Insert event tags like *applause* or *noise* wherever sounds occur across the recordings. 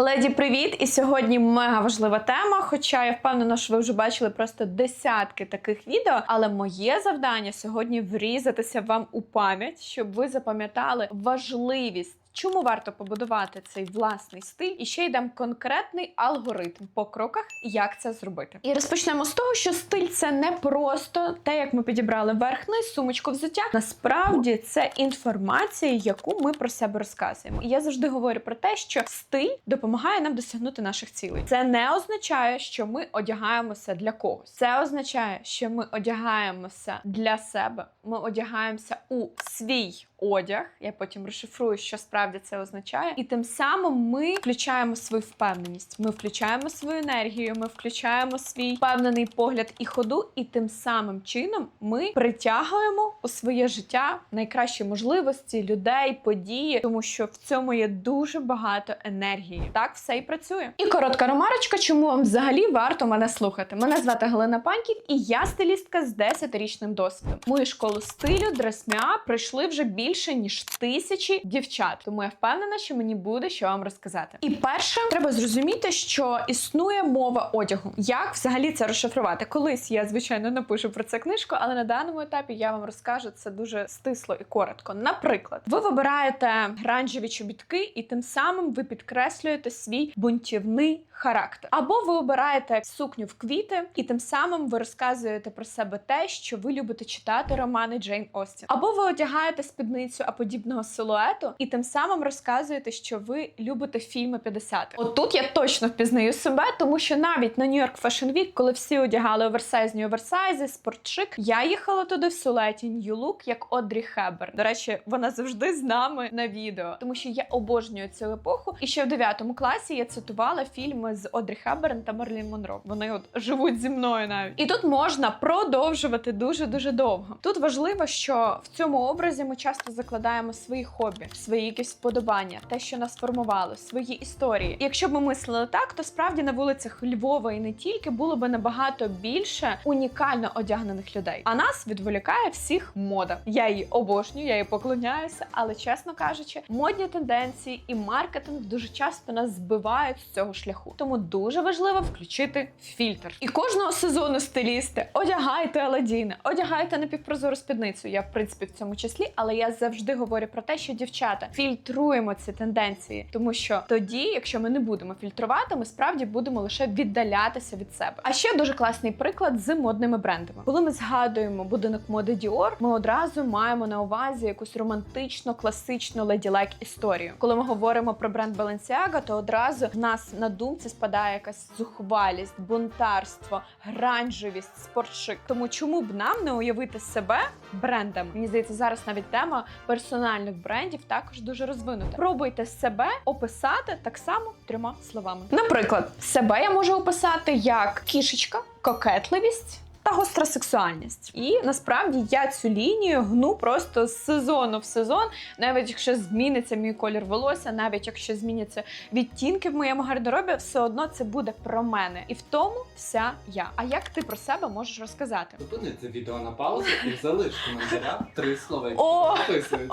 Леді, привіт! І сьогодні мега важлива тема. Хоча я впевнена, що ви вже бачили просто десятки таких відео. Але моє завдання сьогодні врізатися вам у пам'ять, щоб ви запам'ятали важливість. Чому варто побудувати цей власний стиль? І ще й дам конкретний алгоритм по кроках, як це зробити. І розпочнемо з того, що стиль це не просто те, як ми підібрали верх-низ, сумочку взуття. Насправді це інформація, яку ми про себе розказуємо. І я завжди говорю про те, що стиль допомагає нам досягнути наших цілей. Це не означає, що ми одягаємося для когось. Це означає, що ми одягаємося для себе. Ми одягаємося у свій одяг. Я потім розшифрую, що справді це означає. І тим самим ми включаємо свою впевненість. Ми включаємо свою енергію, ми включаємо свій впевнений погляд і ходу, і тим самим чином ми притягуємо у своє життя найкращі можливості людей, події, тому що в цьому є дуже багато енергії. Так все і працює. І коротка ремарочка, чому вам взагалі варто мене слухати. Мене звати Галина Паньків, і я стилістка з 10-річним досвідом. Мою школу стилю дресмя пройшли вже більше ніж тисячі дівчат. Тому я впевнена, що мені буде що вам розказати. І перше, треба зрозуміти, що існує мова одягу. Як взагалі це розшифрувати? Колись я звичайно напишу про це книжку, але на даному етапі я вам розкажу це дуже стисло і коротко. Наприклад, ви вибираєте гранжеві чобітки, і тим самим ви підкреслюєте свій бунтівний характер. Або ви обираєте сукню в квіти, і тим самим ви розказуєте про себе те, що ви любите читати романи Джейн Остін. Або ви одягаєте спідницю аподібного силуету, і тим самим розказуєте, що ви любите фільми 50-х. От я точно впізнаю себе, тому що навіть на Нью-Йорк Fashion Week, коли всі одягали оверсайзні оверсайзи, спортшик, я їхала туди в сулеті New Look, як Одрі Хеберн. До речі, вона завжди з нами на відео, тому що я обожнюю цю епоху. І ще в 9 класі я цитувала фільми з Одрі Хеберн та Мерлін Монро. Вони от живуть зі мною навіть. І тут можна продовжувати дуже дуже довго. Тут важливо, що в цьому образі ми часто закладаємо свої хобі, свої якісь вподобання, те, що нас формувало, свої історії. І якщо б ми мислили так, то справді на вулицях Львова і не тільки було би набагато більше унікально одягнених людей. А нас відволікає всіх мода. Я її обожнюю, я їй поклоняюся, але чесно кажучи, модні тенденції і маркетинг дуже часто нас збивають з цього шляху. Тому дуже важливо включити фільтр. І кожного сезону стилісти одягайте Аладдіна, одягайте напівпрозору спідницю. Я в принципі в цьому числі, але я завжди говорю про те, що дівчата фільтруємо ці тенденції, тому що тоді, якщо ми не будемо фільтрувати, ми справді будемо лише віддалятися від себе. А ще дуже класний приклад з модними брендами. Коли ми згадуємо будинок моди Dior, ми одразу маємо на увазі якусь романтично, класичну леді-лайк історію. Коли ми говоримо про бренд Balenciaga, то одразу в нас на думці спадає якась зухвалість, бунтарство, гранжевість, спортшик. Тому чому б нам не уявити себе брендом? Мені здається, зараз навіть тема персональних брендів також дуже розвинута. Пробуйте себе описати так само трьома словами. Наприклад, себе я можу описати як кішечка, кокетливість. Та гостра сексуальність. І насправді я цю лінію гну просто з сезону в сезон, навіть якщо зміниться мій колір волосся, навіть якщо зміняться відтінки в моєму гардеробі, все одно це буде про мене. І в тому вся я. А як ти про себе можеш розказати? Зупини це відео на паузу і залиш в коментарях три слова, які О! ти підписуєш.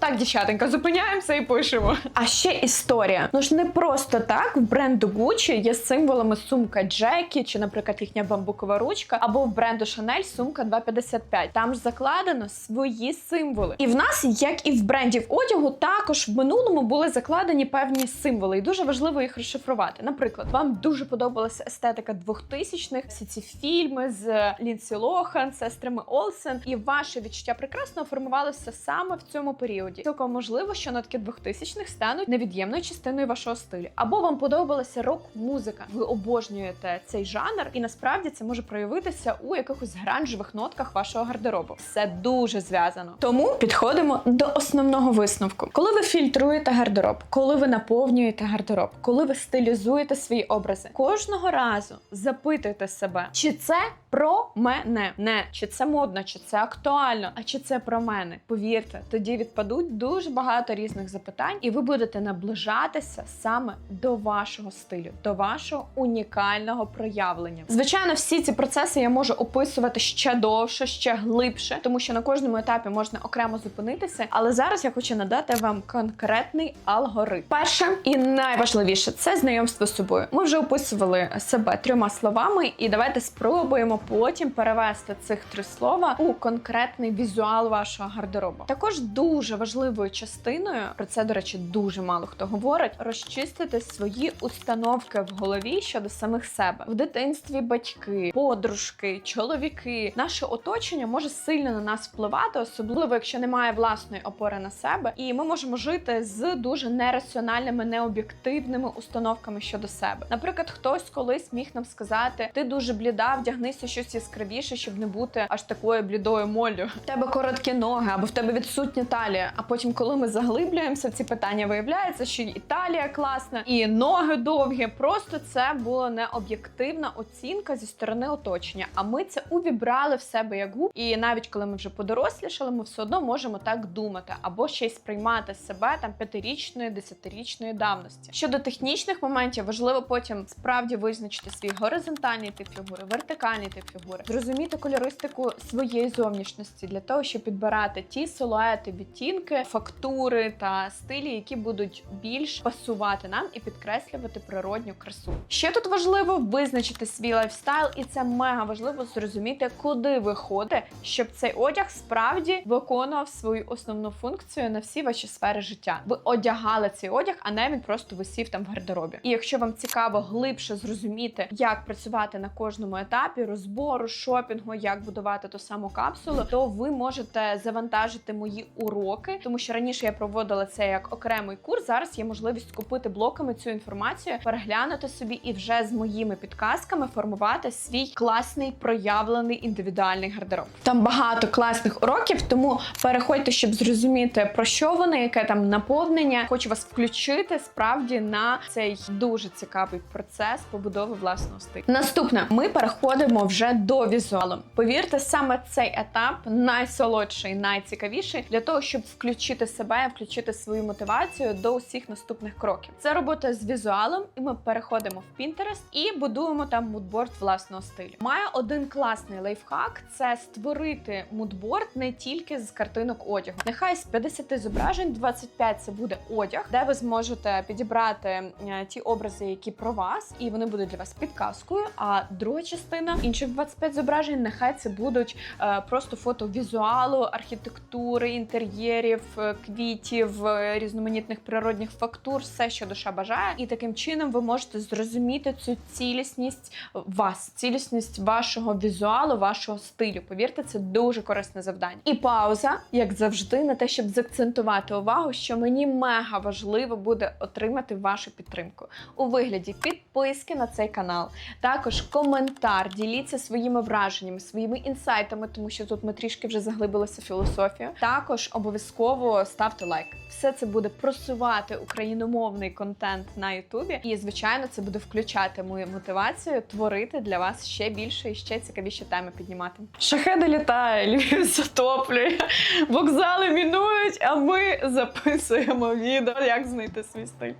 Так, дівчатенька, зупиняємося і пишемо. А ще історія. Ну ж не просто так в бренду Gucci є символами сумка Джекі, чи, наприклад, їхня бамбукова ручка, або в бренду Chanel сумка 2,55. Там ж закладено свої символи. І в нас, як і в брендів одягу, також в минулому були закладені певні символи, і дуже важливо їх розшифрувати. Наприклад, вам дуже подобалася естетика 2000-х, всі ці фільми з Лінсі Лохан, сестрами Олсен, і ваше відчуття прекрасного формувалося саме в цьому періоді. Цілком можливо, що нотки 2000-х стануть невід'ємною частиною вашого стилю. Або вам подобалася рок-музика. Ви обожнюєте цей жанр, і насправді це може проявитися у якихось гранжевих нотках вашого гардеробу. Все дуже зв'язано. Тому підходимо до основного висновку. Коли ви фільтруєте гардероб, коли ви наповнюєте гардероб, коли ви стилізуєте свої образи, кожного разу запитуйте себе, чи це про мене, не чи це модно, чи це актуально, а чи це про мене. Повірте, тоді відпаде співпадуть дуже багато різних запитань, і ви будете наближатися саме до вашого стилю, до вашого унікального проявлення. Звичайно, всі ці процеси я можу описувати ще довше, ще глибше, тому що на кожному етапі можна окремо зупинитися. Але зараз я хочу надати вам конкретний алгоритм. Перше і найважливіше це знайомство з собою. Ми вже описували себе трьома словами, і давайте спробуємо потім перевести цих три слова у конкретний візуал вашого гардеробу. Також дуже важливою частиною про це, до речі, дуже мало хто говорить. Розчистити свої установки в голові щодо самих себе в дитинстві. Батьки, подружки, чоловіки, наше оточення може сильно на нас впливати, особливо якщо немає власної опори на себе, і ми можемо жити з дуже нераціональними, необ'єктивними установками щодо себе. Наприклад, хтось колись міг нам сказати: ти дуже бліда, вдягнися щось яскравіше, щоб не бути аж такою блідою моллю. В тебе короткі ноги або в тебе відсутня талія. А потім, коли ми заглиблюємося в ці питання, виявляється, що і талія класна, і ноги довгі. Просто це була необ'єктивна оцінка зі сторони оточення. А ми це увібрали в себе як губ. І навіть коли ми вже подорослішали, ми все одно можемо так думати або ще й сприймати себе там п'ятирічної, десятирічної давності. Щодо технічних моментів, важливо потім справді визначити свій горизонтальний тип фігури, вертикальний тип фігури, зрозуміти кольористику своєї зовнішності для того, щоб підбирати ті силуети, відтінки, фактури та стилі, які будуть більш пасувати нам і підкреслювати природню красу. Ще тут важливо визначити свій лайфстайл, і це мега важливо зрозуміти, куди ви ходите, щоб цей одяг справді виконував свою основну функцію на всі ваші сфери життя. Ви одягали цей одяг, а не він просто висів там в гардеробі. І якщо вам цікаво глибше зрозуміти, як працювати на кожному етапі розбору, шопінгу, як будувати ту саму капсулу, то ви можете завантажити мої уроки, тому що раніше я проводила це як окремий курс. Зараз є можливість купити блоками цю інформацію, переглянути собі і вже з моїми підказками формувати свій класний проявлений індивідуальний гардероб. Там багато класних уроків, тому переходьте, щоб зрозуміти про що вони, яке там наповнення. Хочу вас включити справді на цей дуже цікавий процес побудови власного стилю. Наступне, ми переходимо вже до візуалу. Повірте, саме цей етап найсолодший, найцікавіший для того, щоб включити себе, включити свою мотивацію до усіх наступних кроків. Це робота з візуалом, і ми переходимо в Pinterest і будуємо там мудборд власного стилю. Має один класний лайфхак: це створити мудборд не тільки з картинок одягу. Нехай з 50 зображень 25 це буде одяг, де ви зможете підібрати е, ті образи, які про вас, і вони будуть для вас підказкою. А друга частина інших 25 зображень, нехай це будуть е, просто фото візуалу, архітектури, інтер'єрів, е, квітів, е, різноманітних природних фактур, все, що душа бажає. І таким чином ви можете зрозуміти цю цілісність вас, цілісність вашого візуалу, вашого стилю. Повірте, це дуже корисне завдання. І пауза, як завжди, на те, щоб заакцентувати увагу, що мені мега важливо буде отримати вашу підтримку у вигляді підписки на цей канал. Також коментар, діліться своїми враженнями, своїми інсайтами, тому що тут ми трішки вже заглибилися в філософію. Також обов'язково ставте лайк. Все це буде просувати україномовний контент на Ютубі. І, звичайно, це буде включати мою мотивацію творити для вас ще більше і ще цікавіші теми піднімати. Шахеди літає, Львів затоплює, вокзали мінують, а ми записуємо відео, як знайти свій стиль.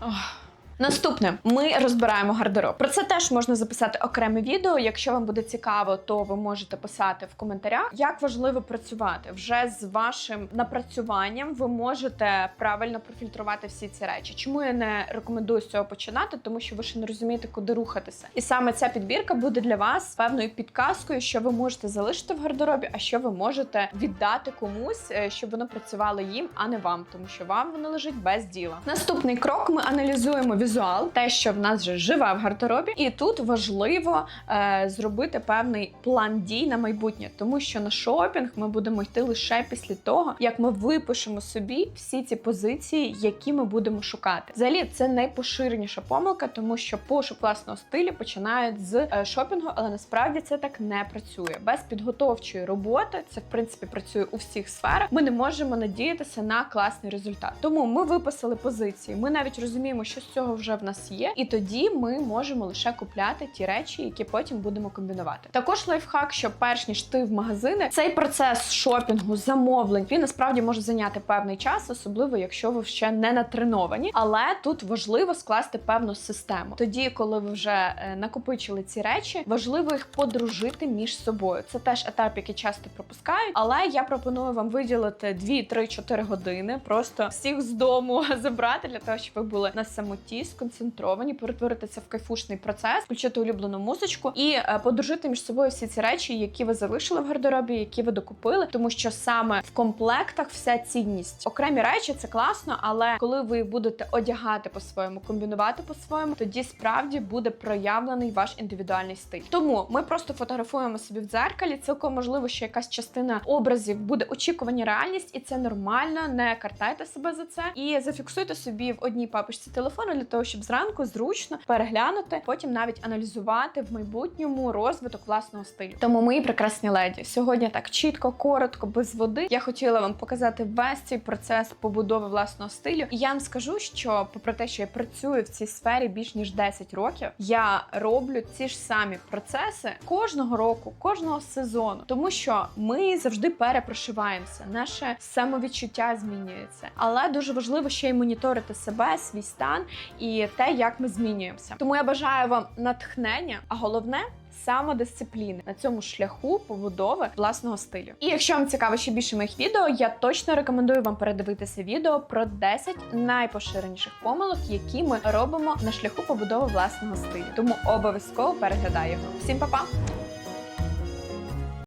Ох. Наступне ми розбираємо гардероб. Про це теж можна записати окреме відео. Якщо вам буде цікаво, то ви можете писати в коментарях. Як важливо працювати вже з вашим напрацюванням. Ви можете правильно профільтрувати всі ці речі. Чому я не рекомендую з цього починати? Тому що ви ще не розумієте, куди рухатися. І саме ця підбірка буде для вас певною підказкою, що ви можете залишити в гардеробі, а що ви можете віддати комусь, е, щоб воно працювало їм, а не вам, тому що вам воно лежить без діла. Наступний крок: ми аналізуємо візуал, те, що в нас вже живе в гардеробі, і тут важливо е, зробити певний план дій на майбутнє, тому що на шопінг ми будемо йти лише після того, як ми випишемо собі всі ці позиції, які ми будемо шукати. Взагалі, це найпоширеніша помилка, тому що пошук власного стилю починають з е, шопінгу, але насправді це так не працює. Без підготовчої роботи це в принципі працює у всіх сферах. Ми не можемо надіятися на класний результат. Тому ми виписали позиції. Ми навіть розуміємо, що з цього цього вже в нас є, і тоді ми можемо лише купляти ті речі, які потім будемо комбінувати. Також лайфхак, що перш ніж ти в магазини, цей процес шопінгу, замовлень, він насправді може зайняти певний час, особливо якщо ви ще не натреновані. Але тут важливо скласти певну систему. Тоді, коли ви вже е, накопичили ці речі, важливо їх подружити між собою. Це теж етап, який часто пропускають. Але я пропоную вам виділити 2, 3, 4 години, просто всіх з дому *laughs* забрати для того, щоб ви були на самоті, сконцентровані, перетворити це в кайфушний процес, включити улюблену музичку і е, подружити між собою всі ці речі, які ви залишили в гардеробі, які ви докупили, тому що саме в комплектах вся цінність. Окремі речі це класно, але коли ви будете одягати по-своєму, комбінувати по-своєму, тоді справді буде проявлений ваш індивідуальний стиль. Тому ми просто фотографуємо собі в дзеркалі. Цілком можливо, що якась частина образів буде очікувані реальність, і це нормально. Не картайте себе за це і зафіксуйте собі в одній папочці телефону для того, щоб зранку зручно переглянути, потім навіть аналізувати в майбутньому розвиток власного стилю. Тому мої прекрасні леді сьогодні так чітко, коротко, без води. Я хотіла вам показати весь цей процес побудови власного стилю. І я вам скажу, що попри те, що я працюю в цій сфері більш ніж 10 років, я роблю ці ж самі процеси кожного року, кожного сезону, тому що ми завжди перепрошиваємося, наше самовідчуття змінюється. Але дуже важливо ще й моніторити себе, свій стан і те, як ми змінюємося. Тому я бажаю вам натхнення, а головне. Самодисципліни на цьому шляху побудови власного стилю. І якщо вам цікаво ще більше моїх відео, я точно рекомендую вам передивитися відео про 10 найпоширеніших помилок, які ми робимо на шляху побудови власного стилю. Тому обов'язково переглядай його. Всім па-па!